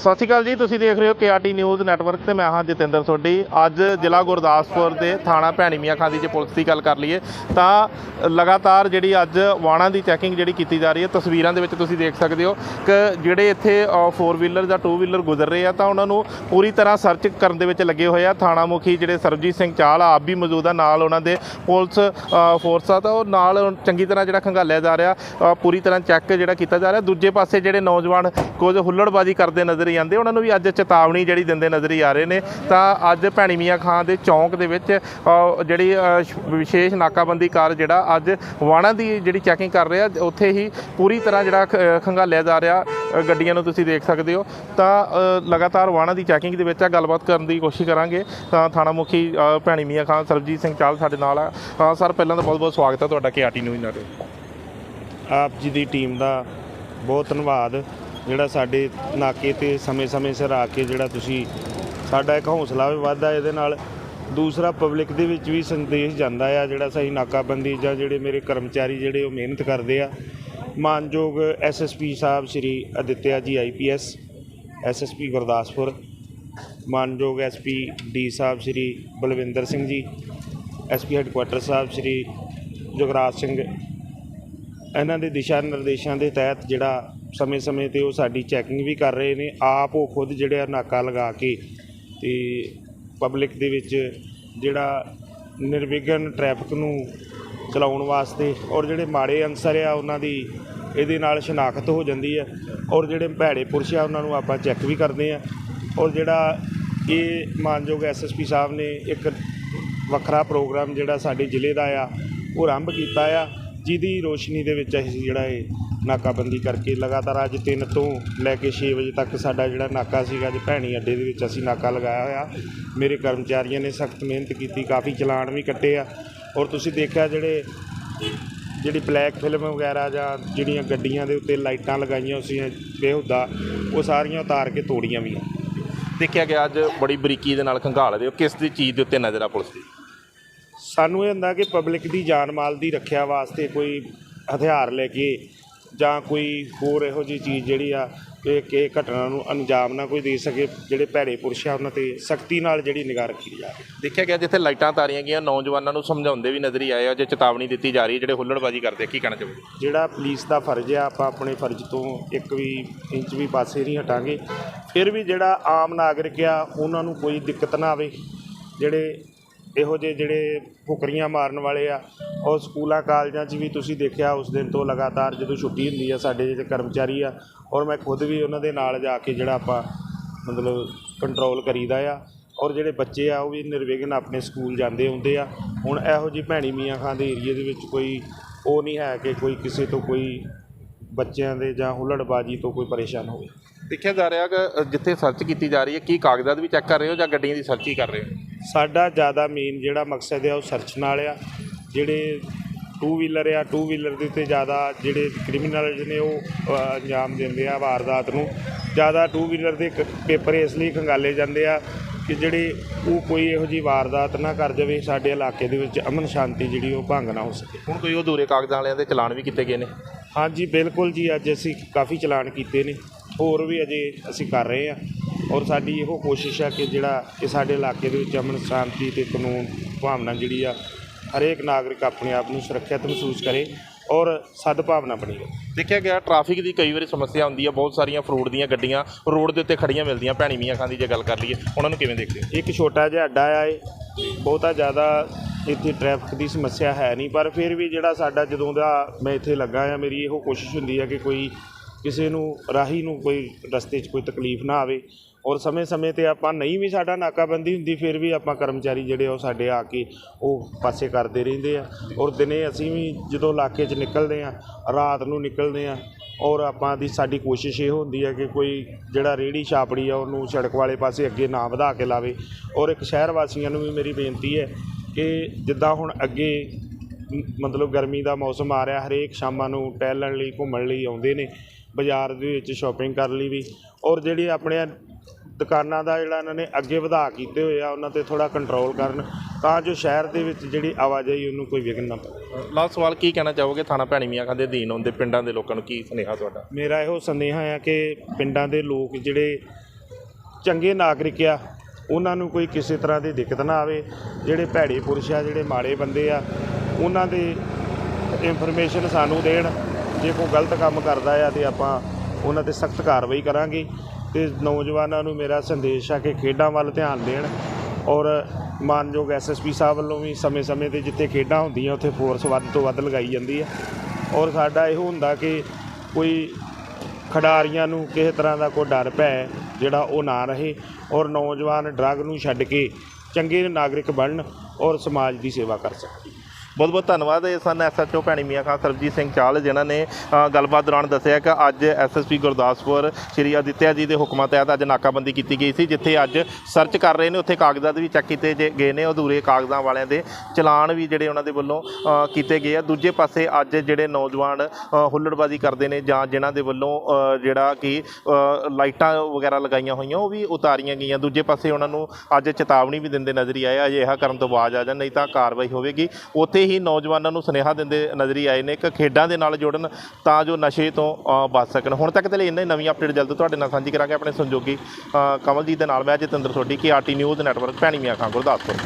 ਸਤਿ ਸ਼੍ਰੀ ਅਕਾਲ ਜੀ, ਤੁਸੀਂ ਦੇਖ ਰਹੇ ਹੋ ਕੇਆਰਟੀ ਨਿਊਜ਼ ਨੈਟਵਰਕ ਤੇ ਮੈਂ ਹਾਂ ਜਤਿੰਦਰ ਸੋਢੀ। ਅੱਜ ਜ਼ਿਲ੍ਹਾ ਗੁਰਦਾਸਪੁਰ ਦੇ ਥਾਣਾ ਭੈਣੀ ਮੀਆਂ ਖਾਦੀ ਜੇ ਪੁਲਿਸ ਦੀ ਗੱਲ ਕਰ ਲਈਏ, ਤਾਂ ਲਗਾਤਾਰ ਜਿਹੜੀ ਅੱਜ ਵਾਹਣਾਂ ਦੀ ਚੈਕਿੰਗ ਜਿਹੜੀ ਕੀਤੀ ਜਾ ਰਹੀ ਹੈ, ਤਸਵੀਰਾਂ ਦੇ ਵਿੱਚ ਤੁਸੀਂ ਦੇਖ ਸਕਦੇ ਹੋ ਕਿ ਜਿਹੜੇ ਇੱਥੇ 4 ਵੀਲਰ ਜਾਂ 2 ਵੀਲਰ ਗੁਜ਼ਰ ਰਹੇ ਆ, ਤਾਂ ਉਹਨਾਂ ਨੂੰ ਪੂਰੀ ਤਰ੍ਹਾਂ ਸਰਚ ਕਰਨ ਦੇ ਵਿੱਚ ਲੱਗੇ ਹੋਏ ਆ। ਥਾਣਾ ਮੁਖੀ ਜਿਹੜੇ ਸਰਬਜੀਤ ਸਿੰਘ ਚਾਹਲ ਆ, ਆਪ ਵੀ ਮੌਜੂਦ ਆ, ਨਾਲ ਉਹਨਾਂ ਦੇ ਪੁਲਿਸ ਫੋਰਸ ਆ, ਤਾਂ ਉਹ ਨਾਲ ਚੰਗੀ ਤਰ੍ਹਾਂ ਜਿਹੜਾ ਖੰਗਾਲਿਆ ਜਾ ਰਿਹਾ ਪੂਰੀ ਤਰ੍ਹਾਂ ਚੈੱਕ ਜਿਹੜਾ ਕੀਤਾ ਜਾ ਰਿਹਾ। ਦੂਜੇ ਪਾਸੇ ਜਿਹੜੇ ਨੌਜਵਾਨ ਕੁਝ ਹੁੱਲੜਬਾਜ਼ੀ ਕਰਦੇ ਨਜ਼ਰ ਹੀ ਆਉਂਦੇ, ਉਹਨਾਂ ਨੂੰ ਵੀ ਅੱਜ ਚੇਤਾਵਨੀ ਜਿਹੜੀ ਦਿੰਦੇ ਨਜ਼ਰ ਹੀ ਆ ਰਹੇ ਨੇ। ਤਾਂ ਅੱਜ ਭੈਣੀ ਮੀਆਂ ਖਾਂ ਦੇ ਚੌਂਕ ਦੇ ਵਿੱਚ ਜਿਹੜੀ ਵਿਸ਼ੇਸ਼ ਨਾਕਾਬੰਦੀ ਕਾਰ ਜਿਹੜਾ ਅੱਜ ਵਾਹਣਾਂ ਦੀ ਜਿਹੜੀ ਚੈਕਿੰਗ ਕਰ ਰਿਹਾ, ਉੱਥੇ ਹੀ ਪੂਰੀ ਤਰ੍ਹਾਂ ਜਿਹੜਾ ਖ- ਖੰਗਾਲਿਆ ਜਾ ਰਿਹਾ। ਗੱਡੀਆਂ ਨੂੰ ਤੁਸੀਂ ਦੇਖ ਸਕਦੇ ਹੋ। ਤਾਂ ਲਗਾਤਾਰ ਵਾਹਣਾਂ ਦੀ ਚੈਕਿੰਗ ਦੇ ਵਿੱਚ ਆ, ਗੱਲਬਾਤ ਕਰਨ ਦੀ ਕੋਸ਼ਿਸ਼ ਕਰਾਂਗੇ। ਤਾਂ ਥਾਣਾ ਮੁਖੀ ਭੈਣੀ ਮੀਆਂ ਖਾਂ ਸਰਬਜੀਤ ਸਿੰਘ ਚਾਲ ਸਾਡੇ ਨਾਲ ਆ। ਸਰ, ਪਹਿਲਾਂ ਤਾਂ ਬਹੁਤ ਬਹੁਤ ਸਵਾਗਤ ਹੈ ਤੁਹਾਡਾ ਕੇਆਰਟੀ ਨਿਊਜ਼ ਨਾਲ। ਆਪ ਜੀ ਦੀ ਟੀਮ ਦਾ ਬਹੁਤ ਧੰਨਵਾਦ। ਜਿਹੜਾ ਸਾਡੇ ਨਾਕੇ ਤੇ ਸਮੇਂ-ਸਮੇਂ ਸਿਰ ਆ ਕੇ ਜਿਹੜਾ ਤੁਸੀਂ ਸਾਡਾ ਇੱਕ ਹੌਸਲਾ ਵੀ ਵੱਧਦਾ ਇਹਦੇ ਨਾਲ। ਦੂਸਰਾ ਪਬਲਿਕ ਦੇ ਵਿੱਚ ਵੀ ਸੰਦੇਸ਼ ਜਾਂਦਾ ਆ ਜਿਹੜਾ ਸਹੀ ਨਾਕਾਬੰਦੀ ਜਾਂ ਜਿਹੜੇ ਮੇਰੇ ਕਰਮਚਾਰੀ ਜਿਹੜੇ ਉਹ ਮਿਹਨਤ ਕਰਦੇ ਆ। ਮਾਨਯੋਗ ਐਸਐਸਪੀ ਸਾਹਿਬ ਸ਼੍ਰੀ ਅਦਿੱਤਿਆ ਜੀ ਆਈਪੀਐਸ ਐਸਐਸਪੀ ਗੁਰਦਾਸਪੁਰ। ਮਾਨਯੋਗ ਐਸਪੀ ਡੀ ਸਾਹਿਬ ਸ਼੍ਰੀ ਬਲਵਿੰਦਰ ਸਿੰਘ ਜੀ ਐਸਪੀ ਹੈੱਡਕੁਆਟਰ ਸਾਹਿਬ ਸ਼੍ਰੀ ਜੁਗਰਾਜ ਸਿੰਘ। ਇਹਨਾਂ ਦੇ ਦਿਸ਼ਾ ਨਿਰਦੇਸ਼ਾਂ ਦੇ ਤਹਿਤ ਜਿਹੜਾ ਸਮੇਂ-ਸਮੇਂ ਤੇ ਉਹ ਸਾਡੀ ਚੈਕਿੰਗ ਵੀ ਕਰ ਰਹੇ ਨੇ, ਆਪ ਉਹ ਖੁਦ ਜਿਹੜੇ ਆ ਨਾਕਾ ਲਗਾ ਕੇ ਤੇ ਪਬਲਿਕ ਦੇ ਵਿੱਚ ਜਿਹੜਾ ਨਿਰਵਿਘਨ ਟ੍ਰੈਫਿਕ ਨੂੰ ਚਲਾਉਣ ਵਾਸਤੇ ਔਰ ਜਿਹੜੇ ਮਾੜੇ ਅਨਸਰ ਆ ਉਹਨਾਂ ਦੀ ਇਹਦੇ ਨਾਲ ਸ਼ਨਾਖਤ ਹੋ ਜਾਂਦੀ ਹੈ ਔਰ ਜਿਹੜੇ ਭੈੜੇ ਪੁਰਸ਼ ਆ ਉਹਨਾਂ ਨੂੰ ਆਪਾਂ ਚੈੱਕ ਵੀ ਕਰਦੇ ਆ ਔਰ ਜਿਹੜਾ ਇਹ ਮਾਨਯੋਗ ਐਸਐਸਪੀ ਸਾਹਿਬ ਨੇ ਇੱਕ ਵੱਖਰਾ ਪ੍ਰੋਗਰਾਮ ਜਿਹੜਾ ਸਾਡੇ ਜ਼ਿਲ੍ਹੇ ਦਾ ਆ, ਉਹ ਆਰੰਭ ਕੀਤਾ ਆ, ਜਿਹਦੀ ਰੋਸ਼ਨੀ ਦੇ ਵਿੱਚ ਅਸੀਂ ਜਿਹੜਾ ਇਹ ਨਾਕਾਬੰਦੀ ਕਰਕੇ ਲਗਾਤਾਰ ਅੱਜ 3 ਤੋਂ ਲੈ ਕੇ 6 ਵਜੇ ਤੱਕ ਸਾਡਾ ਜਿਹੜਾ ਨਾਕਾ ਸੀਗਾ ਅੱਜ ਭੈਣੀ ਅੱਡੇ ਦੇ ਵਿੱਚ ਅਸੀਂ ਨਾਕਾ ਲਗਾਇਆ ਹੋਇਆ। ਮੇਰੇ ਕਰਮਚਾਰੀਆਂ ਨੇ ਸਖਤ ਮਿਹਨਤ ਕੀਤੀ ਕਾਫੀ ਚਲਾਨ ਵੀ ਕੱਟੇ ਆ। ਔਰ ਤੁਸੀਂ ਦੇਖਿਆ ਜਿਹੜੇ ਜਿਹੜੀ ਬਲੈਕ ਫਿਲਮ ਵਗੈਰਾ ਜਾਂ ਜਿਹੜੀਆਂ ਗੱਡੀਆਂ ਦੇ ਉੱਤੇ ਲਾਈਟਾਂ ਲਗਾਈਆਂ ਸੀ ਬੇਹੁਦਾ ਉਹ ਸਾਰੀਆਂ ਉਤਾਰ ਕੇ ਤੋੜੀਆਂ ਵੀ ਦੇਖਿਆ ਗਿਆ ਅੱਜ ਬੜੀ ਬਰੀਕੀ ਦੇ ਨਾਲ ਖੰਗਾਲ ਰਹੇ ਹੋ ਕਿਸ ਦੀ ਚੀਜ਼ ਦੇ ਉੱਤੇ ਨਜ਼ਰ ਆ ਪੁਲਿਸ ਦੀ? ਸਾਨੂੰ ਇਹ ਹੁੰਦਾ ਕਿ ਪਬਲਿਕ ਦੀ ਜਾਨ ਮਾਲ ਦੀ ਰੱਖਿਆ ਵਾਸਤੇ ਕੋਈ ਹਥਿਆਰ ਲੈ ਕੇ ਜਾਂ ਕੋਈ ਹੋਰ ਇਹੋ ਜਿਹੀ ਚੀਜ਼ ਜਿਹੜੀ ਆ ਕਿ ਕਿ ਘਟਨਾ ਨੂੰ ਅੰਜਾਮ ਨਾ ਕੋਈ ਦੇ ਸਕੇ ਜਿਹੜੇ ਭੈੜੇ ਪੁਰਸ਼ ਆ ਉਹਨਾਂ ਤੇ ਸਖਤੀ ਨਾਲ ਜਿਹੜੀ ਨਿਗਾਹ ਰੱਖੀ ਜਾਵੇ। ਦੇਖਿਆ ਗਿਆ ਜਿੱਥੇ ਲਾਈਟਾਂ ਤਾਰੀਆਂ ਗਈਆਂ ਨੌਜਵਾਨਾਂ ਨੂੰ ਸਮਝਾਉਂਦੇ ਵੀ ਨਜ਼ਰ ਆਏ ਆ ਜੇ ਚੇਤਾਵਨੀ ਦਿੱਤੀ ਜਾ ਰਹੀ ਹੈ ਜਿਹੜੇ ਹੁੱਲੜਬਾਜ਼ੀ ਕਰਦੇ ਆ, ਕੀ ਕਹਿਣਾ ਚਾਹੋਗੇ? ਜਿਹੜਾ ਪੁਲਿਸ ਦਾ ਫਰਜ਼ ਆ ਆਪਾਂ ਆਪਣੇ ਫਰਜ਼ ਤੋਂ ਇੱਕ ਵੀ ਇੰਚ ਵੀ ਪਾਸੇ ਨਹੀਂ ਹਟਾਂਗੇ। ਫਿਰ ਵੀ ਜਿਹੜਾ ਆਮ ਨਾਗਰਿਕ ਆ ਉਹਨਾਂ ਨੂੰ ਕੋਈ ਦਿੱਕਤ ਨਾ ਆਵੇ। ਜਿਹੜੇ ਇਹੋ ਜਿਹੇ ਜਿਹੜੇ ਫੁਕਰੀਆਂ ਮਾਰਨ ਵਾਲੇ ਆ, ਉਹ ਸਕੂਲਾਂ, ਕਾਲਜਾਂ 'ਚ ਵੀ ਤੁਸੀਂ ਦੇਖਿਆ ਉਸ ਦਿਨ ਤੋਂ ਲਗਾਤਾਰ ਜਦੋਂ ਛੁੱਟੀ ਹੁੰਦੀ ਆ ਸਾਡੇ ਜਿਹੜੇ ਕਰਮਚਾਰੀ ਆ, ਔਰ ਮੈਂ ਖੁਦ ਵੀ ਉਹਨਾਂ ਦੇ ਨਾਲ ਜਾ ਕੇ ਜਿਹੜਾ ਆਪਾਂ ਮਤਲਬ ਕੰਟਰੋਲ ਕਰੀਦਾ ਆ, ਔਰ ਜਿਹੜੇ ਬੱਚੇ ਆ, ਉਹ ਵੀ ਨਿਰਵਿਘਨ ਆਪਣੇ ਸਕੂਲ ਜਾਂਦੇ ਹੁੰਦੇ ਆ। ਹੁਣ ਇਹੋ ਜਿਹੀ ਭੈਣੀ ਮੀਆਂ ਖਾਂ ਦੇ ਏਰੀਏ ਦੇ ਵਿੱਚ ਕੋਈ, ਉਹ ਨਹੀਂ ਹੈ ਕਿ ਕੋਈ ਕਿਸੇ ਤੋਂ ਕੋਈ ਬੱਚਿਆਂ ਦੇ ਜਾਂ ਹੁੱਲੜਬਾਜੀ ਤੋਂ ਕੋਈ ਪਰੇਸ਼ਾਨ ਹੋਵੇ। ਦੇਖਿਆ ਜਾ ਰਿਹਾ ਕਿ ਜਿੱਥੇ ਸਰਚ ਕੀਤੀ ਜਾ ਰਹੀ ਹੈ, ਕੀ ਕਾਗਜ਼ਾਤ ਵੀ ਚੈੱਕ ਕਰ ਰਹੇ ਹੋ ਜਾਂ ਗੱਡੀਆਂ ਦੀ ਸਰਚ ਹੀ ਕਰ ਰਹੇ ਹੋ? ਸਾਡਾ ਜ਼ਿਆਦਾ ਮੇਨ ਜਿਹੜਾ ਮਕਸਦ ਹੈ ਉਹ ਸਰਚ ਨਾਲ ਆ। ਜਿਹੜੇ ਟੂ ਵੀਲਰ ਆ ਟੂ ਵੀਲਰ ਦੇ ਉੱਤੇ ਜ਼ਿਆਦਾ ਜਿਹੜੇ ਕ੍ਰਿਮੀਨਲ ਨੇ ਉਹ ਅੰਜਾਮ ਦਿੰਦੇ ਆ ਵਾਰਦਾਤ ਨੂੰ। ਜ਼ਿਆਦਾ ਟੂ ਵੀਲਰ ਦੇ ਪੇਪਰ ਇਸ ਲਈ ਖੰਗਾਲੇ ਜਾਂਦੇ ਆ ਕਿ ਜਿਹੜੇ ਉਹ ਕੋਈ ਇਹੋ ਜਿਹੀ ਵਾਰਦਾਤ ਨਾ ਕਰ ਜਾਵੇ ਸਾਡੇ ਇਲਾਕੇ ਦੇ ਵਿੱਚ ਅਮਨ ਸ਼ਾਂਤੀ ਜਿਹੜੀ ਉਹ ਭੰਗ ਨਾ ਹੋ ਸਕੇ। ਹੁਣ ਕੋਈ ਅਧੂਰੇ ਕਾਗਜ਼ਾਂ ਵਾਲਿਆਂ ਦੇ ਚਲਾਨ ਵੀ ਕੀਤੇ ਗਏ ਨੇ। ਹਾਂਜੀ ਬਿਲਕੁਲ ਜੀ ਅੱਜ ਅਸੀਂ ਕਾਫੀ ਚਲਾਨ ਕੀਤੇ ਨੇ। ਹੋਰ ਵੀ ਅਜੇ ਅਸੀਂ ਕਰ ਰਹੇ ਹਾਂ ਔਰ ਸਾਡੀ ਇਹੋ ਕੋਸ਼ਿਸ਼ ਹੈ ਕਿ ਜਿਹੜਾ ਇਹ ਸਾਡੇ ਇਲਾਕੇ ਦੇ ਵਿੱਚ ਅਮਨ ਸ਼ਾਂਤੀ ਤੇ ਕਾਨੂੰਨ ਭਾਵਨਾ ਜਿਹੜੀ ਆ ਹਰੇਕ ਨਾਗਰਿਕ ਆਪਣੇ ਆਪ ਨੂੰ ਸੁਰੱਖਿਅਤ ਮਹਿਸੂਸ ਕਰੇ ਔਰ ਸਦਭਾਵਨਾ ਬਣੀ ਰਹੇ। ਦੇਖਿਆ ਗਿਆ ਟ੍ਰੈਫਿਕ ਦੀ ਕਈ ਵਾਰੀ ਸਮੱਸਿਆ ਹੁੰਦੀ ਹੈ ਬਹੁਤ ਸਾਰੀਆਂ ਫਰੂਟ ਦੀਆਂ ਗੱਡੀਆਂ ਰੋਡ ਦੇ ਉੱਤੇ ਖੜੀਆਂ ਮਿਲਦੀਆਂ ਭੈਣੀ ਮੀਆਂ ਖਾਂ ਦੀ ਜੇ ਗੱਲ ਕਰ ਲਈਏ ਉਹਨਾਂ ਨੂੰ ਕਿਵੇਂ ਦੇਖਦੇ ਹੋ? ਇੱਕ ਛੋਟਾ ਜਿਹਾ ਅੱਡਾ ਆ ਇਹ ਬਹੁਤਾ ਜ਼ਿਆਦਾ ਇੱਥੇ ਟ੍ਰੈਫਿਕ ਦੀ ਸਮੱਸਿਆ ਹੈ ਨਹੀਂ ਪਰ ਫਿਰ ਵੀ ਜਿਹੜਾ ਸਾਡਾ ਜਦੋਂ ਦਾ ਮੈਂ ਇੱਥੇ ਲੱਗਾ ਆ ਮੇਰੀ ਇਹੋ ਕੋਸ਼ਿਸ਼ ਹੁੰਦੀ ਹੈ ਕਿ ਕੋਈ ਕਿਸੇ ਨੂੰ ਰਾਹੀ ਨੂੰ ਕੋਈ ਰਸਤੇ 'ਚ ਕੋਈ ਤਕਲੀਫ ਨਾ ਆਵੇ ਔਰ ਸਮੇਂ-ਸਮੇਂ ਤੇ ਆਪਾਂ ਨਹੀਂ ਵੀ ਸਾਡਾ ਨਾਕਾਬੰਦੀ ਹੁੰਦੀ, ਫਿਰ ਵੀ ਆਪਾਂ ਕਰਮਚਾਰੀ ਜਿਹੜੇ ਆ ਉਹ ਸਾਡੇ ਆ ਕੇ ਉਹ ਪਾਸੇ ਕਰਦੇ ਰਹਿੰਦੇ ਆ। ਔਰ ਦਿਨੇ ਅਸੀਂ ਵੀ ਜਦੋਂ ਇਲਾਕੇ 'ਚ ਨਿਕਲਦੇ ਆ, ਰਾਤ ਨੂੰ ਨਿਕਲਦੇ ਆ ਔਰ ਆਪਾਂ ਦੀ ਸਾਡੀ ਕੋਸ਼ਿਸ਼ ਇਹ ਹੁੰਦੀ ਹੈ ਕਿ ਕੋਈ ਜਿਹੜਾ ਰੇੜੀ ਛਾਪੜੀ ਆ ਉਹਨੂੰ ਸੜਕ ਵਾਲੇ ਪਾਸੇ ਅੱਗੇ ਨਾ ਵਧਾ ਕੇ ਲਾਵੇ। ਔਰ ਇੱਕ ਸ਼ਹਿਰ ਵਾਸੀਆਂ ਨੂੰ ਵੀ ਮੇਰੀ ਬੇਨਤੀ ਹੈ ਕਿ ਜਿੱਦਾਂ ਹੁਣ ਅੱਗੇ ਮਤਲਬ ਗਰਮੀ ਦਾ ਮੌਸਮ ਆ ਰਿਹਾ, ਹਰੇਕ ਸ਼ਾਮਾਂ ਨੂੰ ਟਹਿਲਣ ਲਈ, ਘੁੰਮਣ ਲਈ ਆਉਂਦੇ ਨੇ ਬਾਜ਼ਾਰ ਦੇ ਵਿੱਚ ਸ਼ਾਪਿੰਗ ਕਰਨ ਲਈ ਵੀ। ਔਰ ਜਿਹੜੀ ਆਪਣੇ ਦੁਕਾਨਾਂ ਦਾ ਜਿਹੜਾ ਇਹਨਾਂ ਨੇ ਅੱਗੇ ਵਧਾ ਕੀਤੇ ਹੋਏ ਆ ਉਹਨਾਂ ਤੇ ਥੋੜਾ ਕੰਟਰੋਲ ਕਰਨ ਤਾਂ ਜੋ ਸ਼ਹਿਰ ਦੇ ਵਿੱਚ ਜਿਹੜੀ ਆਵਾਜਾਈ ਉਹਨੂੰ ਕੋਈ ਵਿਘਨ ਨਾ ਪਵੇ। ਲਾਸਟ ਸਵਾਲ ਕੀ ਕਹਿਣਾ ਚਾਹੋਗੇ? ਥਾਣਾ ਭੈਣੀ ਮੀਆਂ ਦੇ ਅਧੀਨ ਹੁੰਦੇ ਪਿੰਡਾਂ ਦੇ ਲੋਕਾਂ ਨੂੰ ਕੀ ਸੁਨੇਹਾ ਤੁਹਾਡਾ? ਮੇਰਾ ਇਹੋ ਸੰਦੇਹਾ ਆ ਕਿ ਪਿੰਡਾਂ ਦੇ ਲੋਕ ਜਿਹੜੇ ਚੰਗੇ ਨਾਗਰਿਕ ਆ ਉਹਨਾਂ ਨੂੰ ਕੋਈ ਕਿਸੇ ਤਰ੍ਹਾਂ ਦੀ ਦਿੱਕਤ ਨਾ ਆਵੇ। ਜਿਹੜੇ ਭੈੜੇ ਪੁਰਸ਼ ਆ ਜਿਹੜੇ ਮਾੜੇ ਬੰਦੇ ਆ ਉਹਨਾਂ ਦੇ ਇਨਫੋਰਮੇਸ਼ਨ ਸਾਨੂੰ ਦੇਣ। ਜੇ ਕੋਈ ਗਲਤ ਕੰਮ ਕਰਦਾ ਆ ਤੇ ਆਪਾਂ ਉਹਨਾਂ ਤੇ ਸਖਤ ਕਾਰਵਾਈ ਕਰਾਂਗੇ ਤੇ ਨੌਜਵਾਨਾਂ ਨੂੰ ਮੇਰਾ ਸੰਦੇਸ਼ ਆ ਕਿ ਖੇਡਾਂ ਵੱਲ ਧਿਆਨ ਦੇਣ ਔਰ ਮਾਨਯੋਗ ਐਸਐਸਪੀ ਸਾਹਿਬ ਵੱਲੋਂ ਵੀ ਸਮੇਂ-ਸਮੇਂ ਤੇ ਜਿੱਥੇ ਖੇਡਾਂ ਹੁੰਦੀਆਂ, ਉੱਥੇ ਫੋਰਸ ਵੱਧ ਤੋਂ ਵੱਧ ਲਗਾਈ ਜਾਂਦੀ ਹੈ ਔਰ ਸਾਡਾ ਇਹੋ ਹੁੰਦਾ ਕਿ ਕੋਈ ਖਿਡਾਰੀਆਂ ਨੂੰ ਕਿਸੇ ਤਰ੍ਹਾਂ ਦਾ ਕੋਈ ਡਰ ਭੈ ਜਿਹੜਾ ਉਹ ਨਾ ਰਹੇ ਔਰ ਨੌਜਵਾਨ ਡਰੱਗ ਨੂੰ ਛੱਡ ਕੇ ਚੰਗੇ ਨਾਗਰਿਕ ਬਣਨ ਔਰ ਸਮਾਜ ਦੀ ਸੇਵਾ ਕਰ ਸਕਣ। ਬਹੁਤ ਬਹੁਤ ਧੰਨਵਾਦ ਇਹ ਸਨ ਐਸਐਚਓ ਭੈਣੀ ਮੀਆਂ ਖਾਨ ਸਰਬਜੀਤ ਸਿੰਘ ਚਾਲ, ਜਿਨ੍ਹਾਂ ਨੇ ਗੱਲਬਾਤ ਦੌਰਾਨ ਦੱਸਿਆ ਕਿ ਅੱਜ ਐਸਐਸਪੀ ਗੁਰਦਾਸਪੁਰ ਸ਼੍ਰੀ ਆਦਿੱਤਿਆ ਜੀ ਦੇ ਹੁਕਮਾਂ ਤਹਿਤ ਅੱਜ ਨਾਕਾਬੰਦੀ ਕੀਤੀ ਗਈ ਸੀ, ਜਿੱਥੇ ਅੱਜ ਸਰਚ ਕਰ ਰਹੇ ਨੇ, ਉੱਥੇ ਕਾਗਜ਼ਾਤ ਵੀ ਚੈੱਕ ਕੀਤੇ ਜੇ- ਗਏ ਨੇ, ਅਧੂਰੇ ਕਾਗਜ਼ਾਂ ਵਾਲਿਆਂ ਦੇ ਚਲਾਨ ਵੀ ਜਿਹੜੇ ਉਹਨਾਂ ਦੇ ਵੱਲੋਂ ਕੀਤੇ ਗਏ ਆ। ਦੂਜੇ ਪਾਸੇ ਅੱਜ ਜਿਹੜੇ ਨੌਜਵਾਨ ਹੁੱਲੜਬਾਜ਼ੀ ਕਰਦੇ ਨੇ ਜਾਂ ਜਿਨ੍ਹਾਂ ਦੇ ਵੱਲੋਂ ਜਿਹੜਾ ਕਿ ਲਾਈਟਾਂ ਵਗੈਰਾ ਲਗਾਈਆਂ ਹੋਈਆਂ, ਉਹ ਵੀ ਉਤਾਰੀਆਂ ਗਈਆਂ। ਦੂਜੇ ਪਾਸੇ ਉਹਨਾਂ ਨੂੰ ਅੱਜ ਚੇਤਾਵਨੀ ਵੀ ਦਿੰਦੇ ਨਜ਼ਰ ਹੀ ਆਏ ਅਜਿਹਾ ਕਰਨ ਤੋਂ ਬਾਅਦ ਆ ਜਾਣ ਨਹੀਂ ਤਾਂ ਕਾਰਵਾਈ ਹੋਵੇਗੀ। ਉੱਥੇ ਹੀ ਨੌਜਵਾਨਾਂ ਨੂੰ ਸੁਨੇਹਾ ਦਿੰਦੇ ਨਜ਼ਰੀ ਆਏ ਨੇ ਕਿ ਖੇਡਾਂ ਦੇ ਨਾਲ ਜੁੜਨ ਤਾਂ ਜੋ ਨਸ਼ੇ ਤੋਂ ਬਚ ਸਕਣ। ਹੁਣ ਤੱਕ ਦੇ ਲਈ ਇੰਨੇ ਨਵੀਂ ਅਪਡੇਟ ਜਲਦ ਤੁਹਾਡੇ ਨਾਲ ਸਾਂਝੀ ਕਰਾਂਗੇ ਆਪਣੇ ਸੰਯੋਗੀ ਅ, ਕਮਲਜੀਤ ਦੇ ਨਾਲ। ਮੈਂ ਜਤਿੰਦਰ ਸੋਢੀ ਕੀ RT news network Bhaini Mian Khan Gurdaspur.